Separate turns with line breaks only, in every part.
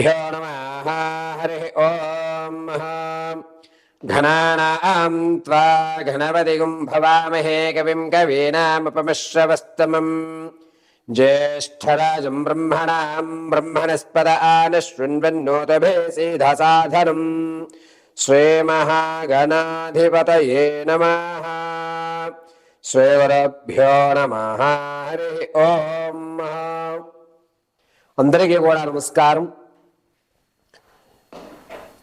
श्रीगुरुभ्यो नमः हरिः ॐ घनानां त्वा घनपतिगुं भवामहे कविं कवीनामुपमश्रवस्तमम् ज्येष्ठराजं ब्रह्मणां ब्रह्मणस्पद आनशृण्वन्नोतभेसीधसाधनम् श्रीमहागणाधिपतये नमः శ్రీవరభ్యో నమ హరి ఓం అందరికీ కూడా నమస్కారం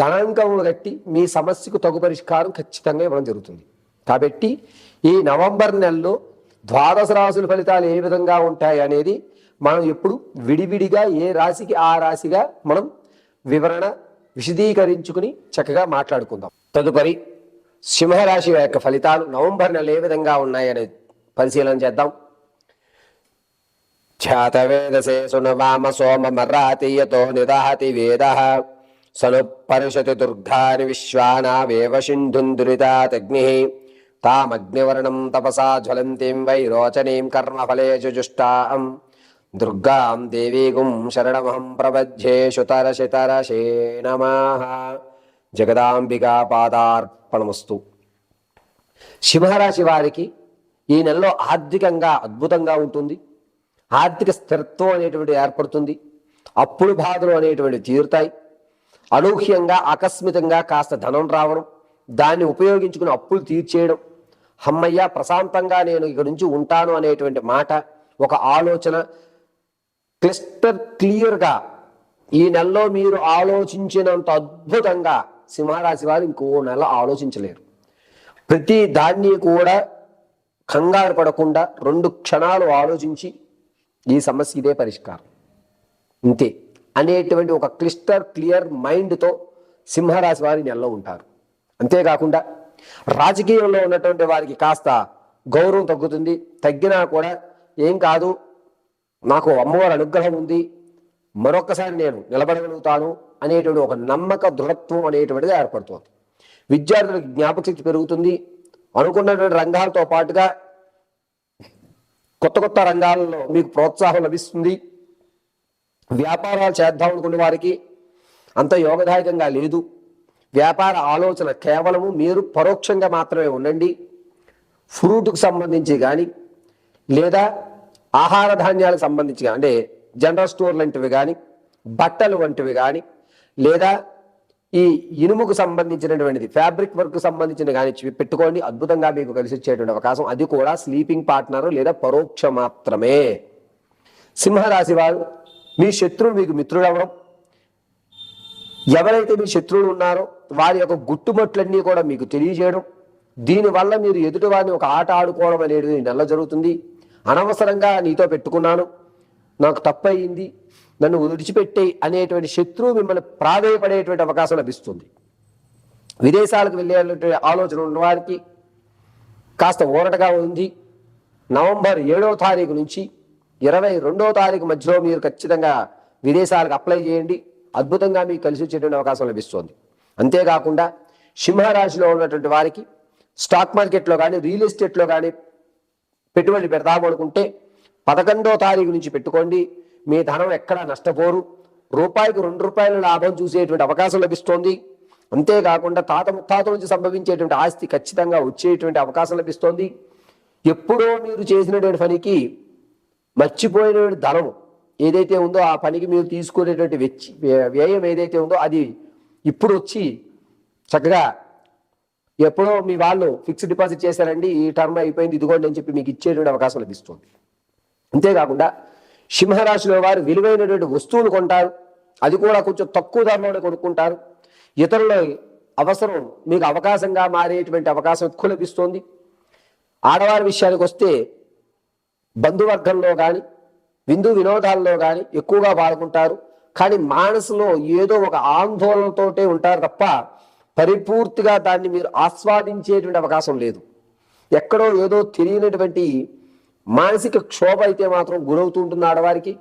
గణాంకములు కట్టి మీ సమస్యకు తగు పరిష్కారం ఖచ్చితంగా ఇవ్వడం జరుగుతుంది. కాబట్టి ఈ నవంబర్ నెలలో ద్వాదశ రాశుల ఫలితాలు ఏ విధంగా ఉంటాయి అనేది మనం ఎప్పుడు విడివిడిగా ఏ రాశికి ఆ రాశిగా మనం వివరణ విశదీకరించుకుని చక్కగా మాట్లాడుకుందాం. తదుపరి సింహరాశి యొక్క ఫలితాలు నవంబర్ నెల ఏ విధంగా ఉన్నాయి పరిశీలన చేద్దాం. ఛాతవేదసే సునవామ సోమమరాతీయతో నిదాహతి వేద సను విశ్వానా దుర్గాని విశ్వానావేవ సింధుందురితాగ్ని తామగ్నివర్ణం తపసా జ్వలంతిం వైరోచనీం కర్మఫలే జుష్టాం దుర్గాం దేవీగుం శరణమహం ప్రపద్యే శుతరశితరశే నమ జగదాంబికా పాదార్పణమస్తు సింహరాశి వారికి ఈ నెలలో ఆర్థికంగా అద్భుతంగా ఉంటుంది. ఆర్థిక స్థిరత్వం అనేటువంటి ఏర్పడుతుంది. అప్పులు బాధలు అనేటువంటి తీరుతాయి. అనూహ్యంగా ఆకస్మితంగా కాస్త ధనం రావడం దాన్ని ఉపయోగించుకుని అప్పులు తీర్చేయడం. హమ్మయ్య ప్రశాంతంగా నేను ఇక్కడి నుంచి ఉంటాను అనేటువంటి మాట ఒక ఆలోచన క్లిస్టర్ క్లియర్గా ఈ నెలలో మీరు ఆలోచించినంత అద్భుతంగా సింహరాశి వారు ఇంకో నెల ఆలోచించలేరు. ప్రతి దాన్ని కూడా కంగారు పడకుండా రెండు క్షణాలు ఆలోచించి ఈ సమస్య ఇదే పరిష్కారం. ఇంతే. అనేటువంటి ఒక క్లిస్టర్ క్లియర్ మైండ్తో సింహరాశి వారి నెలలో ఉంటారు. అంతేకాకుండా రాజకీయంలో ఉన్నటువంటి వారికి కాస్త గౌరవం తగ్గుతుంది. తగ్గినా కూడా ఏం కాదు నాకు అమ్మవారి అనుగ్రహం ఉంది మరొకసారి నేను నిలబడగలుగుతాను అనేటువంటి ఒక నమ్మక దృఢత్వం అనేటువంటిది ఏర్పడుతుంది. విద్యార్థులకు జ్ఞాపకశక్తి పెరుగుతుంది. అనుకున్నటువంటి రంగాలతో పాటుగా కొత్త కొత్త రంగాలలో మీకు ప్రోత్సాహం లభిస్తుంది. వ్యాపారాలు చేద్దాం అనుకున్న వారికి అంత యోగదాయకంగా లేదు. వ్యాపార ఆలోచన కేవలము మీరు పరోక్షంగా మాత్రమే ఉండండి. ఫ్రూట్కు సంబంధించి కానీ లేదా ఆహార ధాన్యాలకు సంబంధించి అంటే జనరల్ స్టోర్ లాంటివి కానీ బట్టలు వంటివి కానీ లేదా ఈ ఇనుముకు సంబంధించినటువంటిది ఫ్యాబ్రిక్ వర్క్ సంబంధించిన కానీ పెట్టుకోండి. అద్భుతంగా మీకు కలిసి వచ్చేటువంటి అవకాశం. అది కూడా స్లీపింగ్ పార్ట్నర్ లేదా పరోక్ష మాత్రమే. సింహరాశి వారు మీ శత్రువు మీకు మిత్రుడు అవ్వడం. ఎవరైతే మీ శత్రువులు ఉన్నారో వారి యొక్క గుట్టుమట్లన్నీ కూడా మీకు తెలియజేయడం. దీనివల్ల మీరు ఎదుటి వారిని ఒక ఆట ఆడుకోవడం అనేది నెల జరుగుతుంది. అనవసరంగా నీతో పెట్టుకున్నాను. నాకు తప్పు అయింది నన్ను విడిచిపెట్టే అనేటువంటి శత్రువు మిమ్మల్ని ప్రాధేయపడేటువంటి అవకాశం లభిస్తుంది. విదేశాలకు వెళ్ళేటువంటి ఆలోచన ఉన్న వారికి కాస్త ఊరటగా ఉంది. నవంబర్ ఏడవ తారీఖు నుంచి ఇరవై రెండవ తారీఖు మధ్యలో మీరు ఖచ్చితంగా విదేశాలకు అప్లై చేయండి. అద్భుతంగా మీకు కలిసి వచ్చేటువంటి అవకాశం లభిస్తుంది. అంతేకాకుండా సింహరాశిలో ఉన్నటువంటి వారికి స్టాక్ మార్కెట్లో కానీ రియల్ ఎస్టేట్లో కానీ పెట్టుబడి పెడదాము అనుకుంటే పదకొండో తారీఖు నుంచి పెట్టుకోండి. మీ ధనం ఎక్కడా నష్టపోరు. రూపాయికి రెండు రూపాయల లాభం చూసేటువంటి అవకాశం లభిస్తోంది. అంతేకాకుండా తాత ముత్తాత నుంచి సంభవించేటువంటి ఆస్తి ఖచ్చితంగా వచ్చేటువంటి అవకాశం లభిస్తోంది. ఎప్పుడో మీరు చేసినటువంటి పనికి మర్చిపోయినటువంటి ధనం ఏదైతే ఉందో ఆ పనికి మీరు తీసుకునేటువంటి వెచ్చి వ్య- వ్యయం ఏదైతే ఉందో అది ఇప్పుడు వచ్చి చక్కగా ఎప్పుడో మీ వాళ్ళు ఫిక్స్డ్ డిపాజిట్ చేశారండి ఈ టర్మ్ అయిపోయింది ఇదిగోండి అని చెప్పి మీకు ఇచ్చేటువంటి అవకాశం లభిస్తుంది. అంతేకాకుండా సింహరాశిలో వారు విలువైనటువంటి వస్తువులు కొంటారు అది కూడా కొంచెం తక్కువ ధరలోనే కొనుక్కుంటారు. ఇతరుల అవసరం మీకు అవకాశంగా మారేటువంటి అవకాశం ఎక్కువ లభిస్తుంది. ఆడవారి విషయానికి వస్తే బంధువర్గంలో కానీ విందు వినోదాల్లో కానీ ఎక్కువగా పాల్గొంటారు. కానీ మనసులో ఏదో ఒక ఆందోళనతోటే ఉంటారు తప్ప పరిపూర్తిగా దాన్ని మీరు ఆస్వాదించేటువంటి అవకాశం లేదు. ఎక్కడో ఏదో తెలియనటువంటి మానసిక క్షోభ అయితే మాత్రం గురవుతూ ఉంటుంది ఆడవారికి.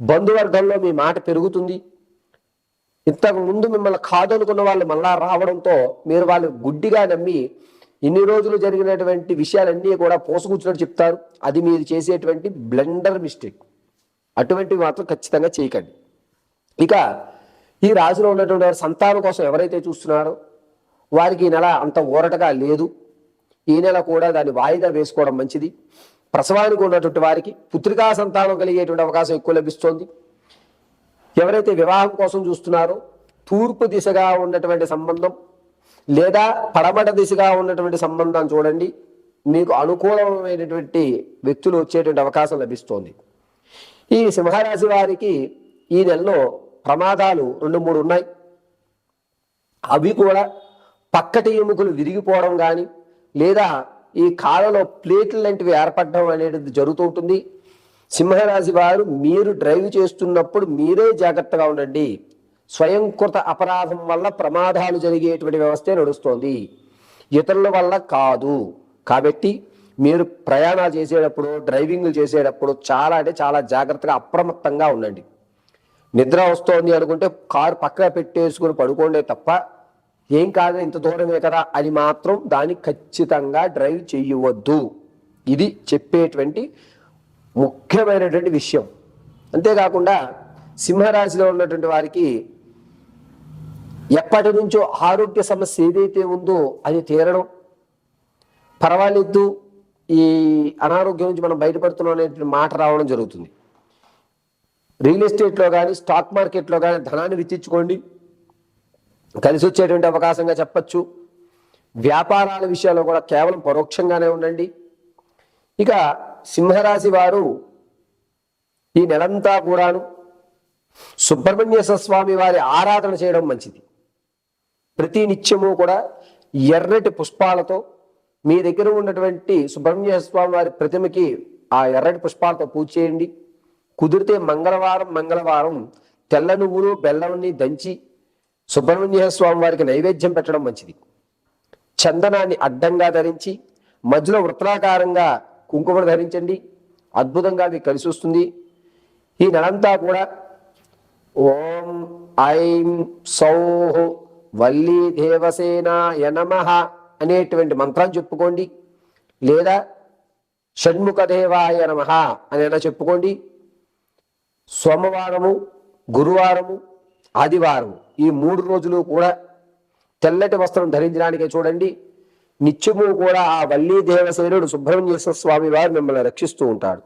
బంధువర్గంలో మీ మాట పెరుగుతుంది. ఇంతకు ముందు మిమ్మల్ని కాదనుకున్న వాళ్ళు మళ్ళా రావడంతో మీరు వాళ్ళు గుడ్డిగా నమ్మి ఇన్ని రోజులు జరిగినటువంటి విషయాలన్నీ కూడా పోసుకూర్చున్నట్టు చెప్తారు. అది మీరు చేసేటువంటి బ్లెండర్ మిస్టేక్. అటువంటివి మాత్రం ఖచ్చితంగా చేయకండి. ఇక ఈ రాశిలో ఉన్నటువంటి వారి సంతానం కోసం ఎవరైతే చూస్తున్నారో వారికి ఈ నెల అంత ఊరటగా లేదు. ఈ నెల కూడా దాన్ని వాయిదా వేసుకోవడం మంచిది. ప్రసవానికి ఉన్నటువంటి వారికి పుత్రికా సంతానం కలిగేటువంటి అవకాశం ఎక్కువ లభిస్తోంది. ఎవరైతే వివాహం కోసం చూస్తున్నారో తూర్పు దిశగా ఉన్నటువంటి సంబంధం లేదా పడమట దిశగా ఉన్నటువంటి సంబంధం చూడండి. మీకు అనుకూలమైనటువంటి వ్యక్తులు వచ్చేటువంటి అవకాశం లభిస్తోంది. ఈ సింహరాశి వారికి ఈ నెలలో ప్రమాదాలు రెండు మూడు ఉన్నాయి. అవి కూడా పక్కటి ఎముకలు విరిగిపోవడం కానీ లేదా ఈ కాలలో ప్లేట్లు లాంటివి ఏర్పడడం అనేది జరుగుతూ ఉంటుంది. సింహరాశి వారు మీరు డ్రైవ్ చేస్తున్నప్పుడు మీరే జాగ్రత్తగా ఉండండి. స్వయంకృత అపరాధం వల్ల ప్రమాదాలు జరిగేటువంటి వ్యవస్థే నడుస్తోంది. ఇతరుల వల్ల కాదు. కాబట్టి మీరు ప్రయాణాలు చేసేటప్పుడు డ్రైవింగ్లు చేసేటప్పుడు చాలా అంటే చాలా జాగ్రత్తగా అప్రమత్తంగా ఉండండి. నిద్ర వస్తోంది అనుకుంటే కారు పక్కన పెట్టేసుకుని పడుకోండే తప్ప ఏం కాదు ఇంత దూరమే కదా అని మాత్రం దాన్ని ఖచ్చితంగా డ్రైవ్ చేయవద్దు ఇది చెప్పేటువంటి ముఖ్యమైనటువంటి విషయం. అంతేకాకుండా సింహరాశిలో ఉన్నటువంటి వారికి ఎప్పటి నుంచో ఆరోగ్య సమస్య ఏదైతే ఉందో అది తీరడం. పర్వాలేదు ఈ అనారోగ్యం నుంచి మనం బయటపడుతున్నాం అనేటువంటి మాట రావడం జరుగుతుంది. రియల్ ఎస్టేట్లో కానీ స్టాక్ మార్కెట్లో కానీ ధనాన్ని వెచ్చించుకోండి కలిసి వచ్చేటువంటి అవకాశంగా చెప్పచ్చు. వ్యాపారాల విషయాల్లో కూడా కేవలం పరోక్షంగానే ఉండండి. ఇక సింహరాశి వారు ఈ నెలంతా కూడాను సుబ్రహ్మణ్యేశ్వర స్వామి వారి ఆరాధన చేయడం మంచిది. ప్రతి నిత్యము కూడా ఎర్రటి పుష్పాలతో మీ దగ్గర ఉన్నటువంటి సుబ్రహ్మణ్య స్వామి వారి ప్రతిమకి ఆ ఎర్రటి పుష్పాలతో పూజ చేయండి. కుదిరితే మంగళవారం మంగళవారం తెల్ల నువ్వులు బెల్లంని దంచి సుబ్రహ్మణ్య స్వామి వారికి నైవేద్యం పెట్టడం మంచిది. చందనాన్ని అడ్డంగా ధరించి మధ్యలో వృత్తాకారంగా కుంకుమ ధరించండి. అద్భుతంగా అది కలిసి వస్తుంది ఈ నెలంతా కూడా ఓం ఐం సౌహ వల్లీ దేవసేనాయ నమ అనేటువంటి మంత్రాన్ని చెప్పుకోండి. లేదా షణ్ముఖ దేవాయ నమ అని చెప్పుకోండి. సోమవారము గురువారము ఆదివారము ఈ మూడు రోజులు కూడా తెల్లటి వస్త్రం ధరించడానికే చూడండి. నిత్యము కూడా ఆ వల్లీ దేవసేనుడు సుబ్రహ్మణ్యేశ్వర స్వామి వారు మిమ్మల్ని రక్షిస్తూ ఉంటాడు.